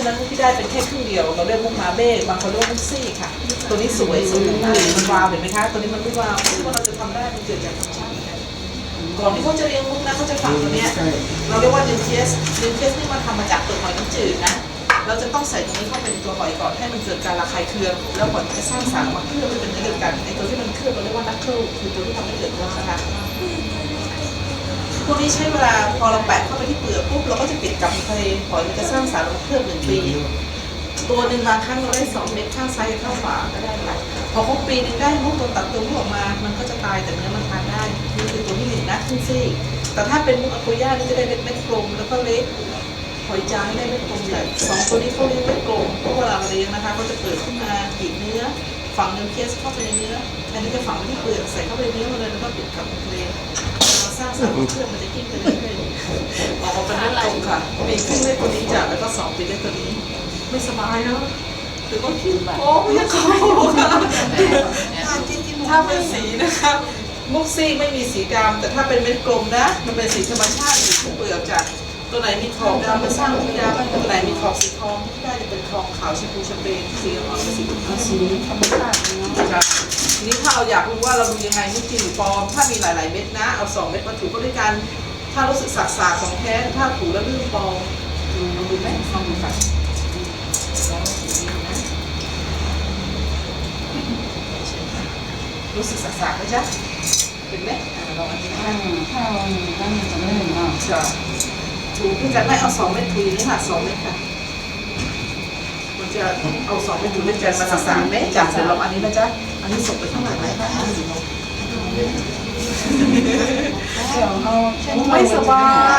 ฉะนั้นมุกที่ได้เป็นแค่ครึ่งเดียว เราเรียกมุกมาเบ้บางคนเรียกมุกซี่ค่ะ ตัวนี้สวยสวยมากมันวาวเห็นไหมคะตัวนี้มันไม่วาวที่ว่าเราจะทำได้มันเกิดจากธรรมชาติเหมือนกันก่อนที่เขาจะเลี้ยงมุกนะเขาจะฝังตัวเนี้ยเราเรียกว่าดินเทสดินเทสนี่มันทำมาจากเปลือกหอยน้ำจืดนะเราจะต้องใส่ตรงนี้เข้าไปในตัวหอยก่อนให้มันเกิดการระคายเคืองแล้วก่อนจะสร้างสารมาเคลือบให้เป็นเนื้อเดียวกันไอตัวที่มันเคลือบเราเรียกว่านักเคิลคือตัวที่ทำให้เกิดมุกนะคะ วกนี้ใช้เวลาพอเราแปะเข้าไปที่เปลือกปุ๊บเราก็จะปิดกับทะเลหอยมันจะสร้างสารอมเคลือบหนึ่งปี ตัวหนึ่งบางครั้งเราได้สองเม็ดข้างซ้ายกับข้างขวาก็ได้ค่ะพอครบปีหนึงได้มุกตัวตัดตัวมุกออกมา มันก็จะตายแต่เนื้อมันทานได้นี่คือตัวที่หนึ่งนะครึ่งซี่แต่ถ้าเป็นมุกอะโกย่านี่จะได้เม็ดเม็ดกลมแล้วก็เล็กหอยจางได้เม็ดกลมใหญ่สองตัวนี้เขาเลี้ยงเม็ดกลมเพราะเวลาเราเลี้ยงนะคะเขาจะเปิดขึ้นมากีดเนื้อฝังเนิวเคียสเข้าไปในเนื้ออันนี้จะฝังที่เปลือกใส่เข้าไปเนื้อมาเลยแล้วก็ปิดกับทะเล เราสร้างสารเครื่องมันจะกิ้งไปเรื่อยๆออกมาเป็นเม็ดกลมค่ะปีครึ่งได้ตัวนี้จ้ะแล้วก็สองปีได้ตัวนี้ ไม่สบายเนาะหรือว่าคิดโอ้ไม่อยากขอถ้าเป็นสีนะคะมุกซี่ไม่มีสีดำแต่ถ้าเป็นเม็ดกลมนะ มันเป็นสีธรรมชาติอยู่ที่เปลือกจ้ะตัวไหนมีขอบดำมันสร้างมุกดำตัวไหนมีขอบสีทองที่ได้จะเป็นทองขาวชมพูชมเปญสีอ่อนเป็นสีขาวสีธรรมชาติเนาะจ้ะทีนี้ถ้า เราอยากรู้ว่าเราดูยังไงมุกจริงหรือปลอม ถ้ามีหลาย ๆ เม็ดนะ เอาสองเม็ดมาถูก็ด้วยกัน ถ้ารู้สึกสักๆของแท้ ถ้าถูแล้วลื่นปลอมดูลองดูไหมลองดูค่ะรู้สึกสักๆไหมจ๊ะเป็นไหมอ่าลองอันนี้นะถ้าเราตั้งจะไม่เห็นอะจะถูกพี่จะไม่เอาสองเม็ดถูอย่างนี้ค่ะสองเม็ดค่ะมัน จะเอาสองเม็ดถูด้วยกันมาสักๆเม็ดจากสำหรับอันนี้นะจ๊ะ อันนี้ส่งไปเท่าไหร่ไหมคะเดี๋ยวเขาไม่สบาย